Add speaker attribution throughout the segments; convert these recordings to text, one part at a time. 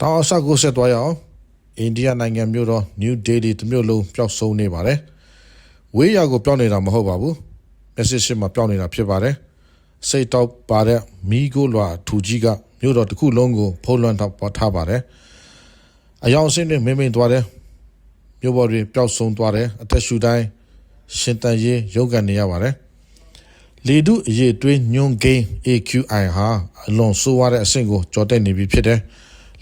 Speaker 1: တောင်အဆောက်ကိုဆက်သွားရအောင်အိန္ဒိယနိုင်ငံမြို့တော်နယူးဒေလီတစ်မြို့လုံးပျောက်ဆုံးနေပါတယ်ဝေးရာကိုပျောက်နေတာမဟုတ်ပါဘူးမက်ဆေ့ချ်မှာပျောက်နေတာဖြစ်ပါတယ်စိတ်တော့ပါတဲ့မီကိုလွာထူကြီးကမြို့တော်တစ်ခုလုံးကိုဖုံးလွှမ်းထားထားပါတယ်အယောင်အဆင်းတွေမင်းမင်းသွားတယ်မြို့ပေါ်တွေပျောက်ဆုံးသွားတယ်အသက်ရှူတိုင်းရှင်တန်ရေးရုပ်ကန်နေရပါတယ်လေတုအရေးတွေးညွန်ဂိမ်း AQI ဟာအလွန်ဆိုးဝါးတဲ့အဆင့်ကိုကျော်တက်နေပြီဖြစ်တယ်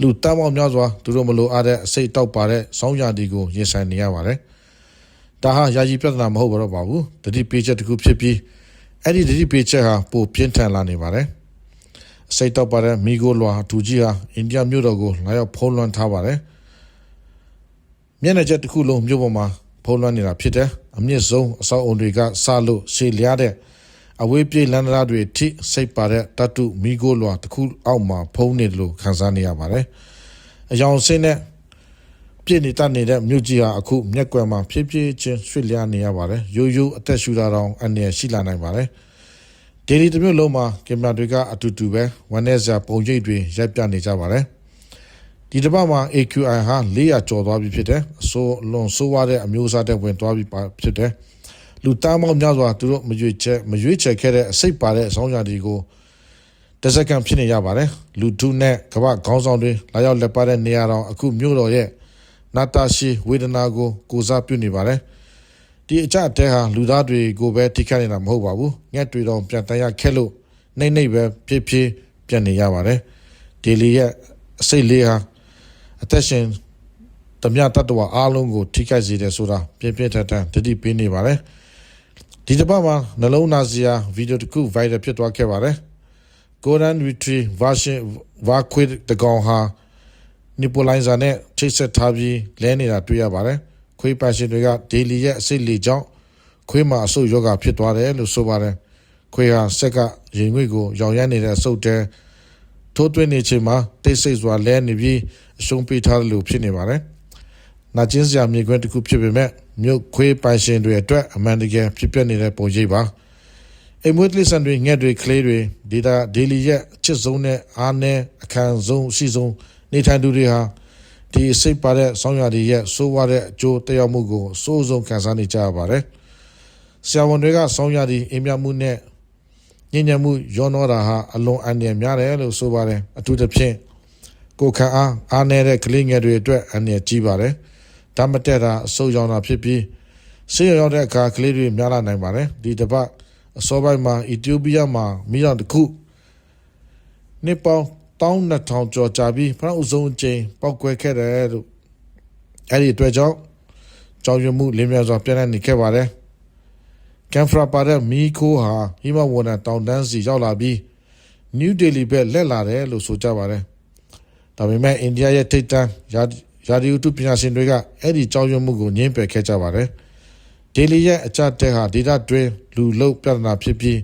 Speaker 1: လူတမ်းပေါင်းများစွာသူတို့မလိုအားတဲ့အစိတ်တောက်ပါတဲ့ဆောင်းရာဒီကိုရင်ဆိုင်နေရပါတယ်ဒါဟာယာယီပြဿနာမဟုတ်ပါတော့ပါဘူးတတိပေးချက်တစ်ခုဖြစ်ပြီးအဲ့ဒီတတိပေးချက်ဟာပိုပြင်းထန်လာနေပါတယ်အစိတ်တောက်ပါတဲ့မီဂိုလွာဒူကြီးဟာအိန္ဒိယမြို့တော်ကိုလာရောက်ဖုံးလွှမ်းထားပါတယ်မျက်နှာချက်တစ်ခုလုံးမြို့ပေါ်မှာဖုံးလွှမ်းနေတာဖြစ်တယ်အမြင့်ဆုံးအဆောက်အုံတွေကစလို့ရှေ့လျားတဲ့ အဝေးပြေးလမ်းတရားတွေထိစိတ်ပါတဲ့တတုမီဂိုလွာတစ်ခုအောက်မှာဖုံးနေတယ်လို့ခန်းစားနေရပါတယ်အယောင်စင်းနဲ့ပြည့်နေတတ်နေတဲ့မြို့ကြီးဟာအခုမျက်ကွယ်မှာဖြည်းဖြည်းချင်းရွှေ့လျားနေရပါတယ်ရိုးရိုးအသက်ရှူတာတောင်အနေရှိလာနိုင်ပါတယ်ဒေလီတစ်မြို့လုံးမှာကင်မရာတွေကအတူတူပဲဝန်နေစရာပုံရိပ်တွေရိုက်ပြနေကြပါတယ်ဒီတစ်ပတ်မှာ AQI ဟာ400ကျော်သွားပြီဖြစ်တယ်အစိုးလွန်ဆိုးရတဲ့အမျိုးအစားတဲ့ဝင်သွားပြီဖြစ်တယ် လူတမ်းပေါင်းများစွာသူတို့မရွေချက်မရွေချက်ခဲ့တဲ့အစိတ်ပါတဲ့အဆောင်ရာတွေကိုတစက္ကန့်ဖြစ်နေရပါတယ်လူထုနဲ့ကမ္ဘာခေါင်းဆောင်တွေလာရောက်လက်ပါတဲ့နေရာတော်အခုမြို့တော်ရဲ့နာတာရှိဝေဒနာကိုကိုစားပြုနေပါတယ်ဒီအကြတဲ့ဟာလူသားတွေကိုပဲထိခိုက်နေတာမဟုတ်ပါဘူးငှက်တွေတော့ပြန်တန်ရခက်လို့နှိမ့်နှိမ့်ပဲဖြည်းဖြည်းပြန်နေရပါတယ်ဒီလီရဲ့အစိတ်လေးဟာအသက်ရှင်တမတတ္တဝအားလုံးကိုထိခိုက်စေတယ်ဆိုတာပြင်းပြထန်ထန်တတိပေးနေပါတယ် ဒီတစ်ပတ်မှာနှလုံးသားစရာဗီဒီယိုတစ်ခု viral ဖြစ်သွားခဲ့ပါတယ် Golden Retrieve version Vaquid တကောင်ဟာနီပိုလိုင်းဇာနဲ့ချိတ်ဆက်ထားပြီးလဲနေတာတွေ့ရပါတယ်ခွေးပါရှင်တွေကဒေလီရဲ့အစိတ်လေကြောင့်ခွေးမှာအဆုတ်ယောဂဖြစ်သွားတယ်လို့ဆိုပါတယ်ခွေးဟာဆက်ကရင်ငွေ့ကိုရောင်ရမ်းနေတဲ့အဆုတ်တဲထိုးသွင်းနေချိန်မှာတိတ်ဆိတ်စွာလဲနေပြီးအရှုံးပေးထားတယ်လို့ဖြစ်နေပါတယ် နာကျင်းစရာမြေခွန်းတစ်ခုဖြစ်ပေမဲ့မြို့ခွေးပိုင်ရှင်တွေအတွက်အမှန်တကယ်ဖြစ်ပျက်နေတဲ့ပုံရိပ်ပါအိမ်မွေးတိဆန်တွေငှက်တွေကလေးတွေဒေတာဒေလီရဲ့အချစ်ဆုံးနဲ့အားနဲ့အခန်းဆုံးအရှိဆုံးနေထိုင်သူတွေဟာဒီစိတ်ပါတဲ့ဆောင်းရည်ရဲ့စိုးဝါတဲ့အကျိုးတရားမှုကိုစိုးစုံခံစားနေကြရပါတယ်ဆရာဝန်တွေကဆောင်းရည်အိမ်မြမှုနဲ့ညဉ့်ညံမှုရောနှောတာဟာအလွန်အန္တရာယ်များတယ်လို့ဆိုပါတယ်အထူးသဖြင့်ကိုခံအားအားနေတဲ့ကလေးငယ်တွေအတွက်အန္တရာယ်ကြီးပါတယ် ဓာတ်မတက်တာအဆုတ်ရောင်တာဖြစ်ပြီးဆေးရောင်တဲ့အခါကလေးတွေများလာနိုင်ပါတယ်ဒီတစ်ပတ်အစောပိုင်းမှာအီသီယိုးပီးယားမှာမိတော်တစ်ခုနှစ်ပေါင်း1200ကျော်ကြာပြီးဖရအုပ်ဆုံးအချိန်ပောက်ကွဲခဲ့တယ်လို့အဲ့ဒီအတွက်ကြောင့်ကြောင်ရွံမှုလင်းမြန်စွာပြန့်နှံ့နေခဲ့ပါတယ်ကန်ဖရာပါတဲ့မီခိုဟာဟိမဝန္တာတောင်တန်းစီရောက်လာပြီးနယူးဒေလီဘက်လက်လာတယ်လို့ဆိုကြပါတယ်ဒါပေမဲ့အိန္ဒိယရဲ့ထိပ်တန်း ရာဒီယိုတူပညာရှင်တွေကအဲ့ဒီကြောင်ရွံမှုကိုငြင်းပယ်ခဲ့ကြပါတယ်ဒေလီရဲ့အကြတဲ့ဟာဒေတာတွင်းလူလုတ်ပြဿနာဖြစ်ပြီး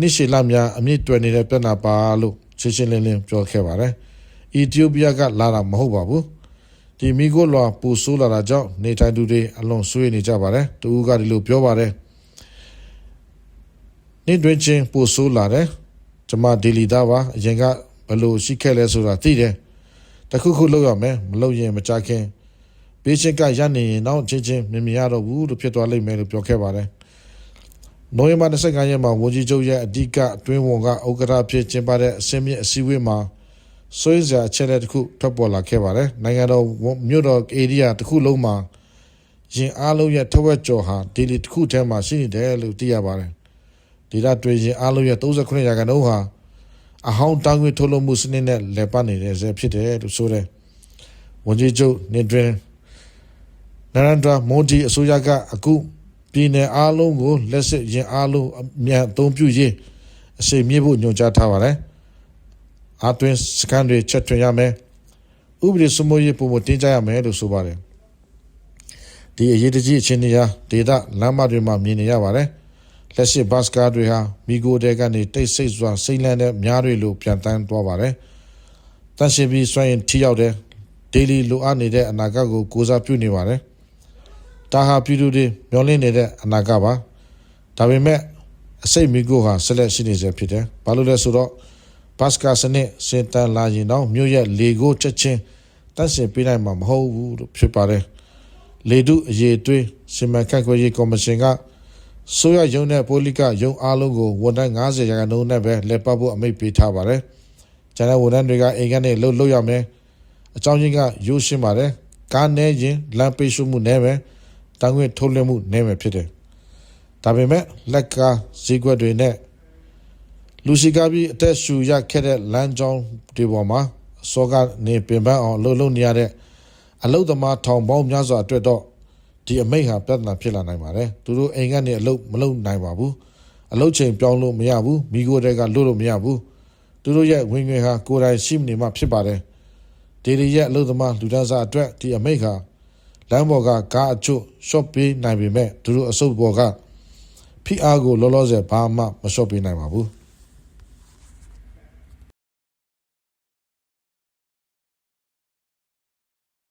Speaker 1: နိရှိလများအမြင့်တွယ်နေတဲ့ပြဿနာပါလို့ရှင်းရှင်းလင်းလင်းပြောခဲ့ပါတယ်။အီသီယိုးပီးယားကလာတာမဟုတ်ပါဘူး။ဒီမီကိုလွာပူဆိုးလာတာကြောင့်နေထိုင်သူတွေအလွန်ဆွေးနေကြပါတယ်။တူကဒီလိုပြောပါတယ်။နေတွင်ချင်းပူဆိုးလာတယ်။ကျွန်မဒေလီသားပါအရင်ကဘယ်လိုရှိခဲ့လဲဆိုတာသိတယ်။ တခုခုလုပ်ရမယ်မလုပ်ရင်မကြခင်ဘေးချင်းကရနေရင်တော့ချင်းချင်းမြင်မြင်ရတော့ဘူးလို့ဖြစ်သွားလိမ့်မယ်လို့ပြောခဲ့ပါတယ်။နိုဝင်ဘာ25ရက်မှာဝန်ကြီးချုပ်ရဲ့အဓိကအတွင်းဝန်ကဥက္ကဋ္ဌဖြစ်ကျင်းပတဲ့အစင်းမြင့်အစည်းအဝေးမှာဆွေးစရာချက်လက်တစ်ခုထွက်ပေါ်လာခဲ့ပါတယ်။နိုင်ငံတော်မြို့တော်ဧရိယာတစ်ခုလုံးမှာရင်အားလုံးရဲ့ထဝက်ကျော်ဟာဒေလီတစ်ခုထဲမှာရှိနေတယ်လို့သိရပါတယ်။ဒေတာတွေရင်အားလုံးရဲ့39ရာခိုင်နှုန်းဟာ အဟောင်းတောင်းခွင့်ထုတ်လုပ်မှုစနစ်နဲ့လည်ပတ်နေတဲ့ဇက်ဖြစ်တယ်လို့ဆိုတယ်။ဝန်ကြီးချုပ်နေဒရင်နရန္ဒရာမိုဒီအစိုးရကအခုပြည်နယ်အားလုံးကိုလက်စစ်ရင်အားလုံးအမြန်အသုံးပြုရေးအစီအမြင့်ဖို့ညွှန်ကြားထားပါတယ်။အာတွင်စကန်တွေချက်ထွင်ရမယ်။ဥပဒေစမိုးရေးပုံမတင်ကြရမယ်လို့ဆိုပါတယ်။ဒီအရေးတကြီးအခြေအနေဟာဒေတာလမ်းမတွေမှာမြင်နေရပါတယ်။ လက်ရှိဘတ်စကားတွေဟာမီဂိုတဲကနေတိတ်ဆိတ်စွာစိမ့်လန်းတဲ့များတွေလိုပြန်တန်းသွားပါတယ်။တန်ရှင်ပြီးစွန့်ရင်ထိရောက်တဲ့ဒေလီလိုအပ်နေတဲ့အနာဂတ်ကိုကိုစားပြုနေပါတယ်။ဒါဟာပြည်သူတွေမျောလင့်နေတဲ့အနာဂတ်ပါဒါပေမဲ့အစိတ်မီကိုဟာဆက်လက်ရှိနေစေဖြစ်တယ်ဘာလို့လဲဆိုတော့ဘတ်စကာစနစ်စင်တန်လာရင်တော့မြို့ရဲ့လေကိုချက်ချင်းတန့်စင်ပေးနိုင်မှာမဟုတ်ဘူးလို့ဖြစ်ပါတယ်လေတုအရေးသွေးစီမံခန့်ခွဲရေးကော်မရှင်က ဆိုရယုံနဲ့ပိုလိကယုံအားလုံးကိုဝန်ထမ်း90ရာခိုင်နှုန်းနဲ့ပဲလက်ပတ်ဖို့အမိန့်ပေးထားပါတယ်ကျန်တဲ့ဝန်ထမ်းတွေကအိမ်ကနေလှုပ်လှုပ်ရမယ်အကြောင်းရင်းကရိုးရှင်းပါတယ်ကားနေရင်လမ်းပိတ်ဆို့မှုနဲ့ပဲတန်ခွင့်ထုတ်လွှင့်မှုနဲ့ပဲဖြစ်တယ်ဒါပေမဲ့လက်ကားဈေးကွက်တွေနဲ့လူစီကားပြီးအသက်ရှူရခဲ့တဲ့လမ်းကြောင်းတွေပေါ်မှာအစောကနေပင်ပန်းအောင်အလုပ်လုပ်နေရတဲ့အလုပ်သမားထောင်ပေါင်းများစွာအတွက်တော့ ဒီအမိန့်ဟာပြဿနာဖြစ်လာနိုင်ပါတယ်သူတို့အိမ်ကနေအလုပ်မလုပ်နိုင်ပါဘူးအလုပ်ချိန်ပြောင်းလို့မရဘူးမိကိုယ်တွေကလွတ်လို့မရဘူးသူတို့ရဲ့ဝင်ငွေဟာကိုယ်တိုင်ရှိမနေမှဖြစ်ပါတယ်ဒေဒီရဲ့အလုပ်သမားလူဒန်းစားအတွက်ဒီအမိန့်ဟာလမ်းပေါ်ကကားအချို့ရှော့ပေးနိုင်ပေမဲ့သူတို့အစုပ်ပေါ်ကဖိအားကိုလောလောဆယ်ဘာမှမရှော့ပေးနိုင်ပါဘူး